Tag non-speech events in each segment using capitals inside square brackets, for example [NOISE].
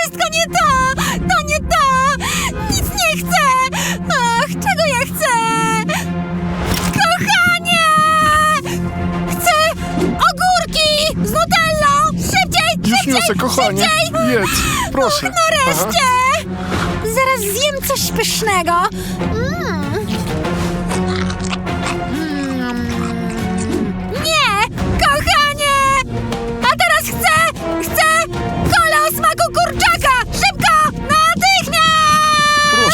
wszystko nie to! To nie to! Nic nie chcę! Ach, czego ja chcę? Kochanie! Chcę ogórki z nutellą! Szybciej! Już szybciej, niosę, kochanie. Szybciej! Jedz, proszę. Nareszcie! Zaraz zjem coś pysznego. Mm.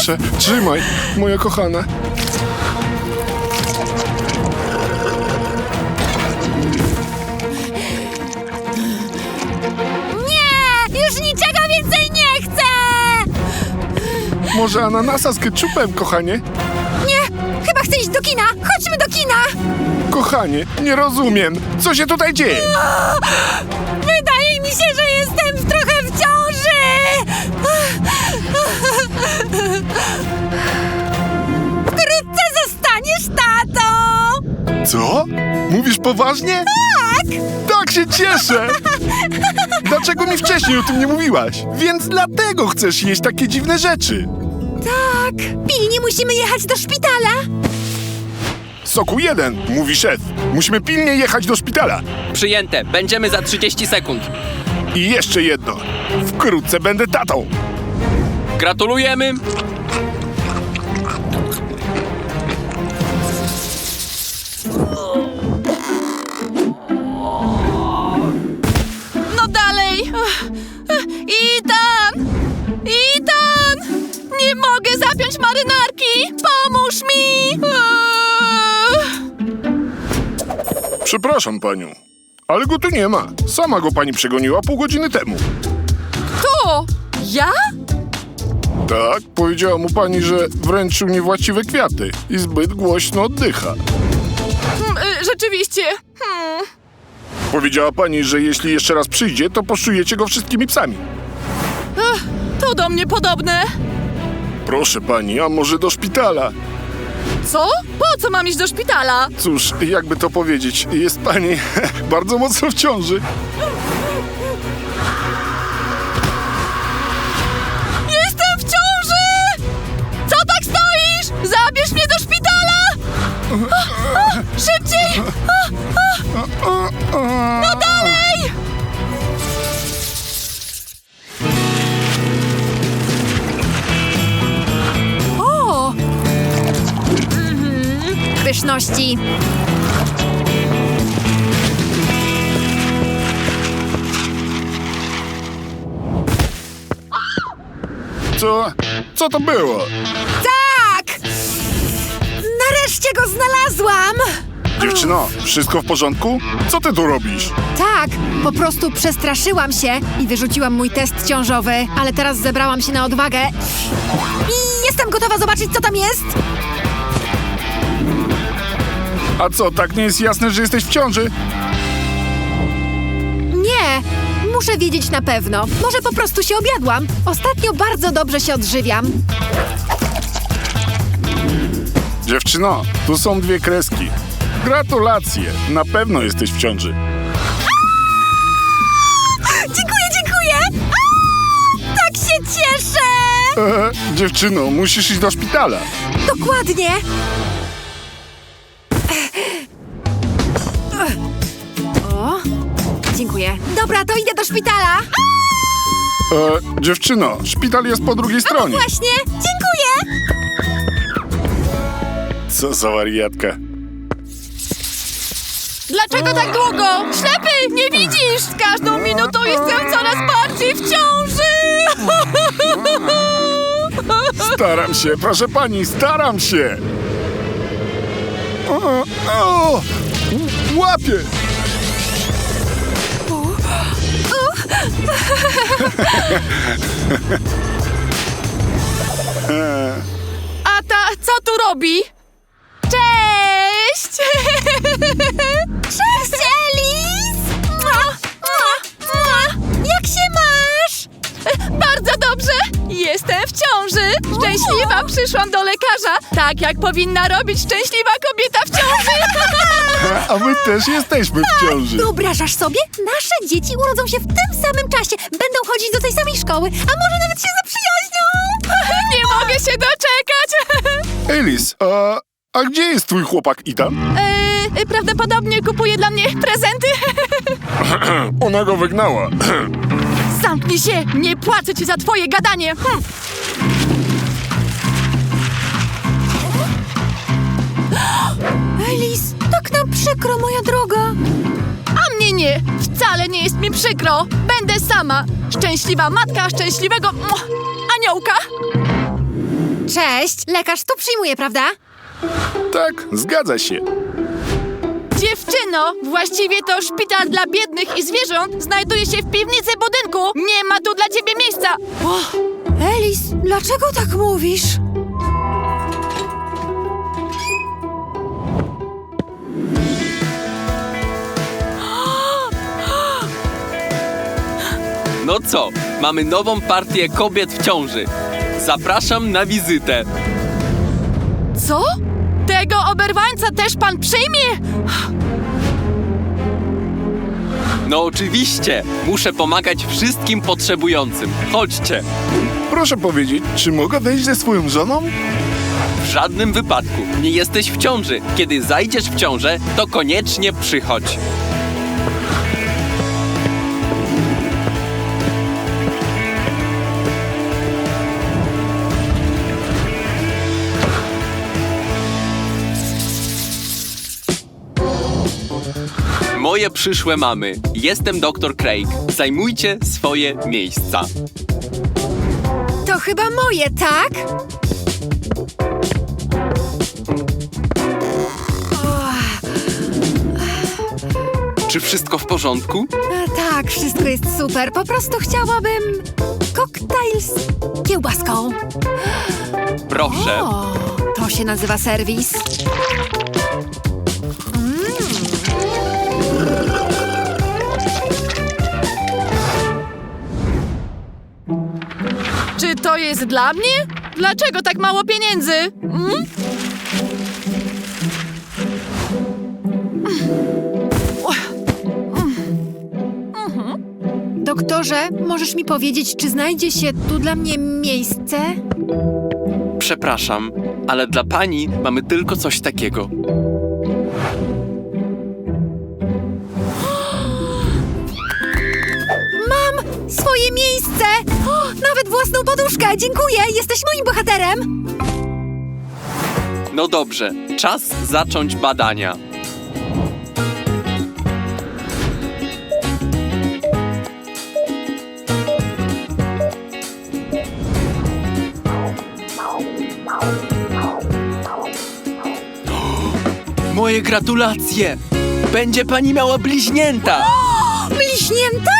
Proszę, trzymaj, moja kochana. Nie! Już niczego więcej nie chcę! Może ananasa z ketchupem, kochanie? Nie! Chyba chcę iść do kina! Chodźmy do kina! Kochanie, nie rozumiem. Co się tutaj dzieje? Wydaje mi się, że Co? Mówisz poważnie? Tak! Tak się cieszę! Dlaczego mi wcześniej o tym nie mówiłaś? Więc dlatego chcesz jeść takie dziwne rzeczy. Tak! Pilnie musimy jechać do szpitala! Soku jeden, mówi szef. Musimy pilnie jechać do szpitala. Przyjęte. Będziemy za 30 sekund. I jeszcze jedno. Wkrótce będę tatą. Gratulujemy. Przepraszam panią, ale go tu nie ma. Sama go pani przegoniła pół godziny temu. To! Ja? Tak, powiedziała mu pani, że wręczył niewłaściwe kwiaty i zbyt głośno oddycha. Hmm, y, Rzeczywiście. Hmm. Powiedziała pani, że jeśli jeszcze raz przyjdzie, to poszujecie go wszystkimi psami. Ach, To do mnie podobne. Proszę pani, a może do szpitala? Co? Po co mam iść do szpitala? Cóż, jakby to powiedzieć, jest pani [LAUGHS] bardzo mocno w ciąży. Jestem w ciąży! Co tak stoisz? Zabierz mnie do szpitala! [LAUGHS] Co? Co to było? Tak! Nareszcie go znalazłam! Dziewczyno, wszystko w porządku? Co ty tu robisz? Tak, po prostu przestraszyłam się i wyrzuciłam mój test ciążowy, ale teraz zebrałam się na odwagę i jestem gotowa zobaczyć, co tam jest. A co, tak nie jest jasne, że jesteś w ciąży? Nie, muszę wiedzieć na pewno. Może po prostu się objadłam. Ostatnio bardzo dobrze się odżywiam. Dziewczyno, tu są dwie kreski. Gratulacje, na pewno jesteś w ciąży. Dziękuję, dziękuję! A, tak się cieszę! E, dziewczyno, musisz iść do szpitala. Dokładnie. Dziękuję. Dobra, to idę do szpitala. E, dziewczyno, szpital jest po drugiej stronie. Właśnie, dziękuję. Co za wariatka. Dlaczego tak długo? Ślepy, nie widzisz? Z każdą minutą jestem coraz bardziej w ciąży! [LAUGHS] Staram się, proszę pani, staram się. O, o, łapię. A ta co tu robi? Cześć! [LAUGHS] Cześć, w ciąży! Szczęśliwa przyszłam do lekarza, tak jak powinna robić szczęśliwa kobieta w ciąży! [LAUGHS] A my też jesteśmy w ciąży. Wyobrażasz sobie? Nasze dzieci urodzą się w tym samym czasie. Będą chodzić do tej samej szkoły, a może nawet się zaprzyjaźnią. [LAUGHS] Nie mogę się doczekać! [LAUGHS] Elis, a, a gdzie jest twój chłopak Ethan? Eee, prawdopodobnie kupuje dla mnie prezenty. [CLEARS THROAT] Ona go wygnała. [CLEARS THROAT] Zamknij się! Nie płacę ci za twoje gadanie! Hm. Elis, tak nam przykro, moja droga. A mnie nie! Wcale nie jest mi przykro! Będę sama! Szczęśliwa matka szczęśliwego aniołka! Cześć, lekarz tu przyjmuje, prawda? Tak, zgadza się. Dziewczyno, właściwie to szpital dla biednych i zwierząt znajduje się w piwnicy budynku. Nie ma tu dla ciebie miejsca. O, Elis, dlaczego tak mówisz? No co, mamy nową partię kobiet w ciąży. Zapraszam na wizytę. co? Oberwańca też pan przyjmie? No oczywiście, muszę pomagać wszystkim potrzebującym. Chodźcie. Proszę powiedzieć, czy mogę wejść ze swoją żoną? W żadnym wypadku nie jesteś w ciąży. Kiedy zajdziesz w ciążę, to koniecznie przychodź. Moje przyszłe mamy. Jestem dr Craig. Zajmujcie swoje miejsca. To chyba moje, tak? Czy wszystko w porządku? A, tak, wszystko jest super. Po prostu chciałabym koktajl z kiełbaską. Proszę. O, to się nazywa serwis. Jest dla mnie? Dlaczego tak mało pieniędzy? Mm? Doktorze, możesz mi powiedzieć, czy znajdzie się tu dla mnie miejsce? Przepraszam, ale dla pani mamy tylko coś takiego. Mam swoje miejsce! O, nawet własną poduszkę! Dziękuję! Jesteś moim bohaterem! No dobrze, czas zacząć badania. Moje gratulacje! Będzie pani miała bliźnięta! Bliźnięta?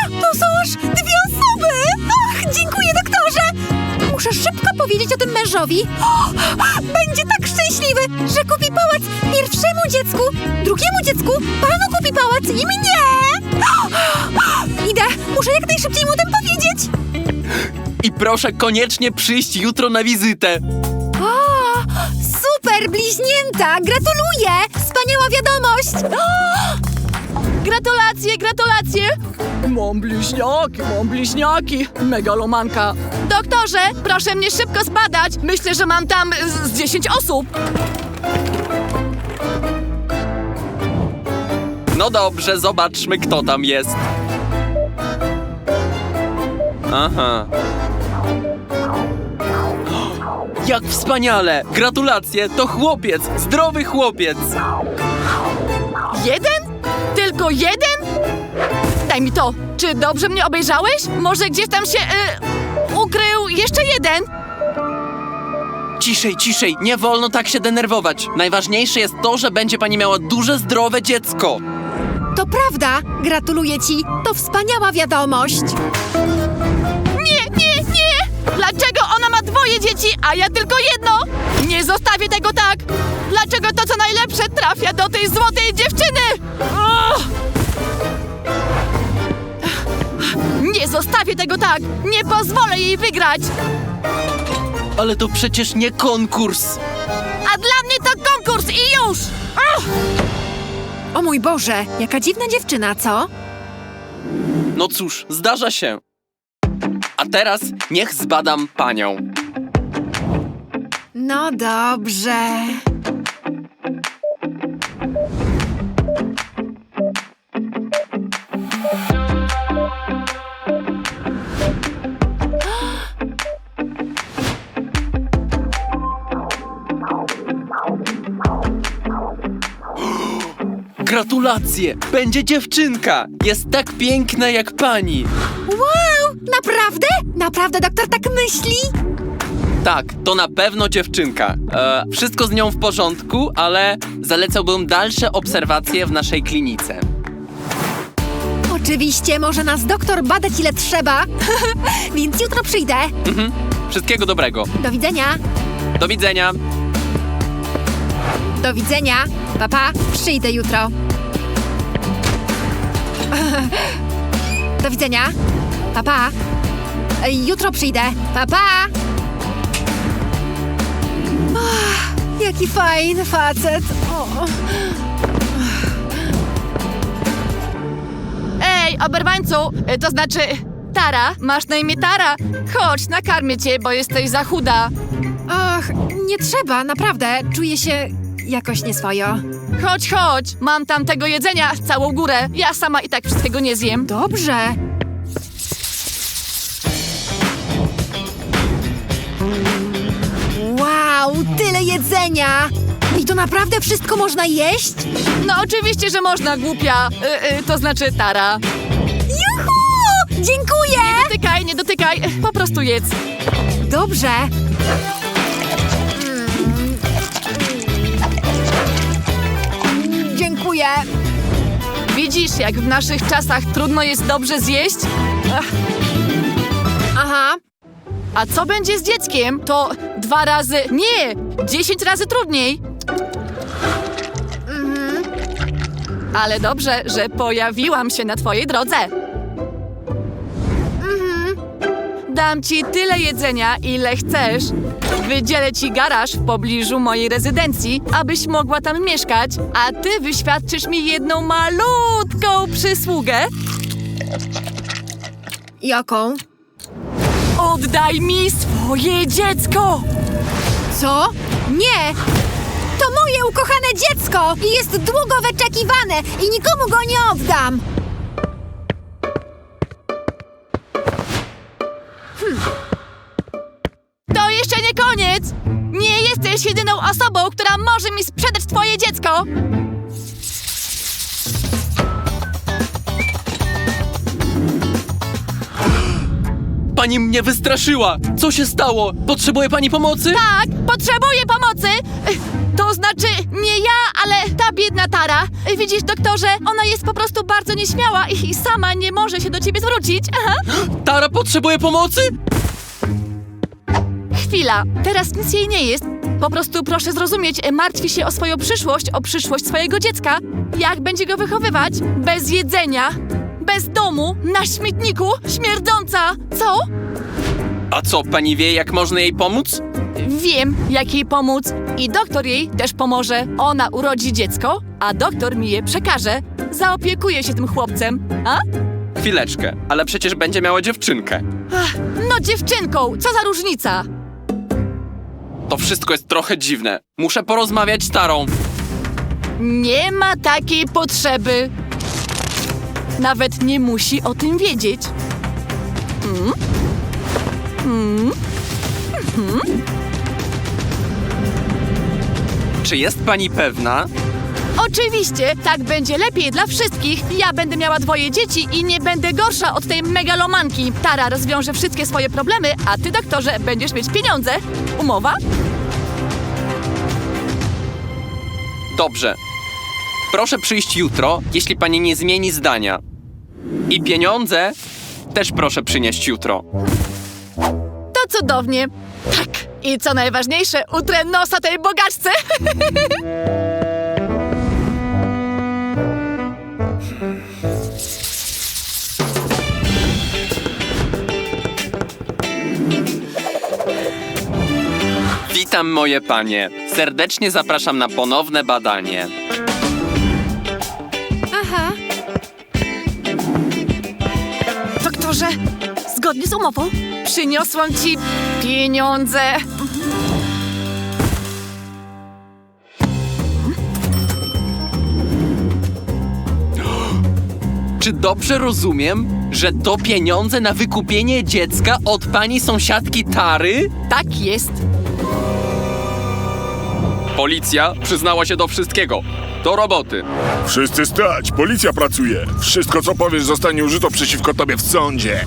Muszę szybko powiedzieć o tym mężowi. O, będzie tak szczęśliwy, że kupi pałac pierwszemu dziecku, drugiemu dziecku, panu kupi pałac i mnie! Idę, muszę jak najszybciej mu o tym powiedzieć. I proszę koniecznie przyjść jutro na wizytę! O, super, bliźnięta! Gratuluję! Wspaniała wiadomość! Gratulacje, gratulacje! Mam bliźniaki, mam bliźniaki. Megalomanka. Doktorze, proszę mnie szybko zbadać. Myślę, że mam tam z, z 10 osób. No dobrze, zobaczmy kto tam jest. Aha. Jak wspaniale! Gratulacje, to chłopiec, zdrowy chłopiec! Jeden? Tylko jeden? Daj mi to. Czy dobrze mnie obejrzałeś? Może gdzieś tam się y, ukrył jeszcze jeden? Ciszej, ciszej, nie wolno tak się denerwować. Najważniejsze jest to, że będzie pani miała duże, zdrowe dziecko. To prawda, gratuluję ci. To wspaniała wiadomość. Nie, nie, nie! Dlaczego dzieci, a ja tylko jedno? Nie zostawię tego tak! Dlaczego to, co najlepsze, trafia do tej złotej dziewczyny? Nie zostawię tego tak! Nie pozwolę jej wygrać! Ale to przecież nie konkurs. A dla mnie to konkurs i już! Ach! O mój Boże, jaka dziwna dziewczyna, co? No cóż, zdarza się. A teraz niech zbadam panią. No dobrze. Gratulacje! Będzie dziewczynka! Jest tak piękna jak pani. Wow, naprawdę? Naprawdę doktor tak myśli? Tak, to na pewno dziewczynka. E, wszystko z nią w porządku, ale zalecałbym dalsze obserwacje w naszej klinice. Oczywiście może nas doktor badać ile trzeba, [LAUGHS] więc jutro przyjdę. Mhm. Wszystkiego dobrego. Do widzenia. Do widzenia. Do widzenia. Papa, przyjdę jutro. [LAUGHS] Do widzenia. Papa. Jutro przyjdę. Papa. Ach, jaki fajny facet. O. Ej, oberwańcu, to znaczy... Tara, masz na imię Tara? Chodź, nakarmię cię, bo jesteś za chuda. Ach, nie trzeba, naprawdę. Czuję się jakoś nieswojo. Chodź, chodź, mam tam tego jedzenia całą górę. Ja sama i tak wszystkiego nie zjem. Dobrze. Wow, tyle jedzenia! I to naprawdę wszystko można jeść? No oczywiście, że można, głupia. Y, y, to znaczy Tara. Juhu! Dziękuję! Nie dotykaj, nie dotykaj, po prostu jedz. Dobrze. Dziękuję. Widzisz, jak w naszych czasach trudno jest dobrze zjeść? Ach, Aha. A co będzie z dzieckiem? To dwa razy... Nie! Dziesięć razy trudniej. Ale dobrze, że pojawiłam się na twojej drodze. Dam ci tyle jedzenia, ile chcesz. Wydzielę ci garaż w pobliżu mojej rezydencji, abyś mogła tam mieszkać, a ty wyświadczysz mi jedną malutką przysługę. Jaką? Oddaj mi swoje dziecko! Co? Nie! To moje ukochane dziecko i jest długo wyczekiwane i nikomu go nie oddam! To jeszcze nie koniec! Nie jesteś jedyną osobą, która może mi sprzedać twoje dziecko! Pani mnie wystraszyła! Co się stało? Potrzebuje pani pomocy? Tak, potrzebuję pomocy! To znaczy, nie ja, ale ta biedna Tara. Widzisz, doktorze, ona jest po prostu bardzo nieśmiała i sama nie może się do ciebie zwrócić. Aha. Tara potrzebuje pomocy? Chwila, teraz nic jej nie jest. Po prostu proszę zrozumieć, martwi się o swoją przyszłość, o przyszłość swojego dziecka. Jak będzie go wychowywać? Bez jedzenia, bez domu, na śmietniku, śmierdząca. Co? A co, pani wie, jak można jej pomóc? Wiem, jak jej pomóc. I doktor jej też pomoże. Ona urodzi dziecko, a doktor mi je przekaże. Zaopiekuje się tym chłopcem. A? Chwileczkę, ale przecież będzie miała dziewczynkę. Ach, no dziewczynką, co za różnica? To wszystko jest trochę dziwne. Muszę porozmawiać z Tarą. Nie ma takiej potrzeby. Nawet nie musi o tym wiedzieć. Mm? Mm? Czy jest pani pewna? Oczywiście, tak będzie lepiej dla wszystkich. Ja będę miała dwoje dzieci i nie będę gorsza od tej megalomanki. Tara rozwiąże wszystkie swoje problemy, a ty, doktorze, będziesz mieć pieniądze. Umowa? Dobrze. Proszę przyjść jutro, jeśli pani nie zmieni zdania. I pieniądze też proszę przynieść jutro. To cudownie. Tak. I co najważniejsze, utrę nosa tej bogaczce. Witam moje panie. Serdecznie zapraszam na ponowne badanie. Umową przyniosłam ci pieniądze. Czy dobrze rozumiem, że to pieniądze na wykupienie dziecka od pani sąsiadki Tary? Tak jest. Policja przyznała się do wszystkiego. Do roboty. Wszyscy stać, policja pracuje. Wszystko, co powiesz, zostanie użyto przeciwko tobie w sądzie.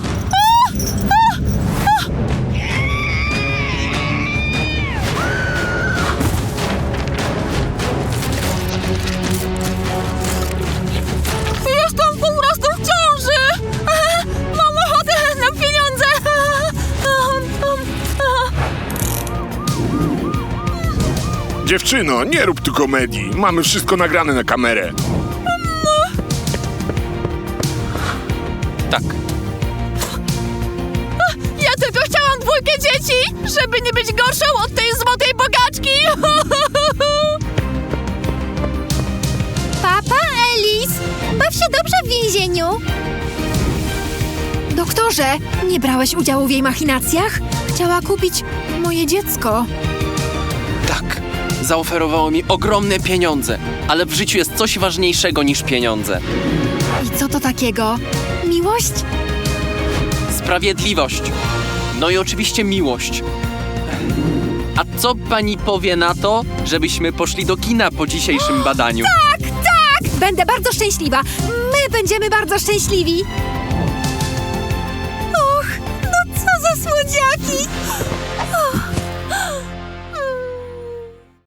Dziewczyno, nie rób tu komedii. Mamy wszystko nagrane na kamerę. Tak. Ja tylko chciałam dwójkę dzieci, żeby nie być gorszą od tej złotej bogaczki. [LAUGHS] Papa, Elis! Baw się dobrze w więzieniu. Doktorze, nie brałeś udziału w jej machinacjach? Chciała kupić moje dziecko. Zaoferowało mi ogromne pieniądze, ale w życiu jest coś ważniejszego niż pieniądze. I co to takiego? Miłość? Sprawiedliwość. No i oczywiście miłość. A co pani powie na to, żebyśmy poszli do kina po dzisiejszym badaniu? Tak, tak! Będę bardzo szczęśliwa. My będziemy bardzo szczęśliwi.